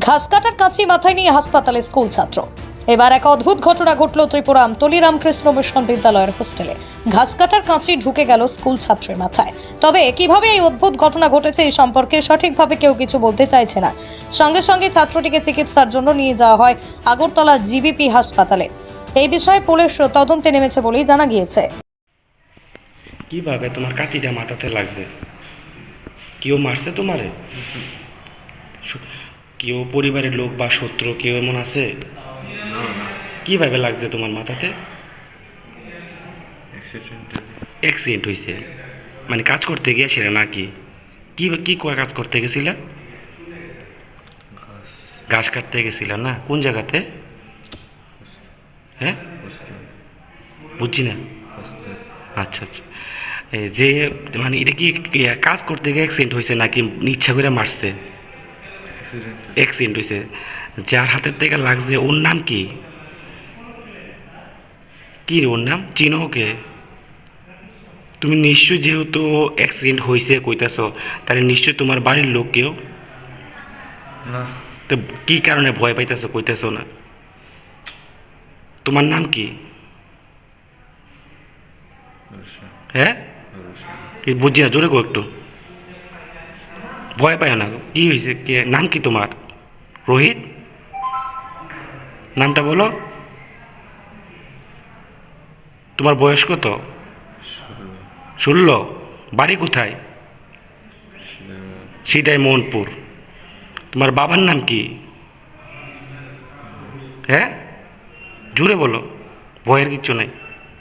ঘাস কাটার কাঁচি মাথায় নিয়ে হাসপাতালে স্কুল ছাত্র। এবার এক অদ্ভুত ঘটনা ঘটল ত্রিপুরা আমতলী রামকৃষ্ণ মিশন বিদ্যালয়ের হোস্টেলে। ঘাস কাটার কাঁচি ঢুকে গেল স্কুল ছাত্রের মাথায়। তবে কীভাবে এই অদ্ভুত ঘটনা ঘটেছে এই সম্পর্কে সঠিকভাবে কেউ কিছু বলতে চাইছে না। সঙ্গে সঙ্গে ছাত্রটিকে চিকিৎসার জন্য নিয়ে যাওয়া হয় আগরতলা জিবিপি হাসপাতালে। এই বিষয়ে পুলিশ তদন্তে নেমেছে বলেই জানা গিয়েছে। কীভাবে তোমার কাঁচিটা মাথাতে লাগছে। কেউ মারছে তোমারে? কেউ পরিবারের লোক বা শত্রু কেউ এমন আছে? কীভাবে লাগছে তোমার মাথাতে? অ্যাক্সিডেন্ট হয়েছে। মানে কাজ করতে গিয়েছিলে নাকি? কি কি কাজ করতে গেছিলে? ঘাস। কাটতে গেছিলে না? কোন জায়গাতে? হ্যাঁ? বুঝছি না। আচ্ছা আচ্ছা। যে মানে এটা কি কি কাজ করতে গিয়ে অ্যাক্সিডেন্ট হয়েছে নাকি ইচ্ছা করে মারছে? অ্যাক্সিডেন্টে হয়েছে যার হাতের থেকে লাগছে ওর নাম কি? কি ওর নাম? চিনো ওকে? তুমি নিশ্চয় যেহেতু অ্যাক্সিডেন্ট হয়েছে কইতাছ তাহলে নিশ্চয় তোমার বাড়ির লোক কেউ? না। তো কি কারণে ভয় পাইতেছো কইতেছো না? তোমার নাম কি? হ্যাঁ? বুঝছি না জোরে কো একটু। ভয় পায় না কি হয়েছে কে? নাম কি তোমার? রোহিত? নামটা বলো। তোমার বয়স কত? ষোলো। বাড়ি কোথায়? সিদাই মোহনপুর তোমার বাবার নাম কি? হ্যাঁ? জুড়ে বলো। ভয়ের কিচ্ছু নাই।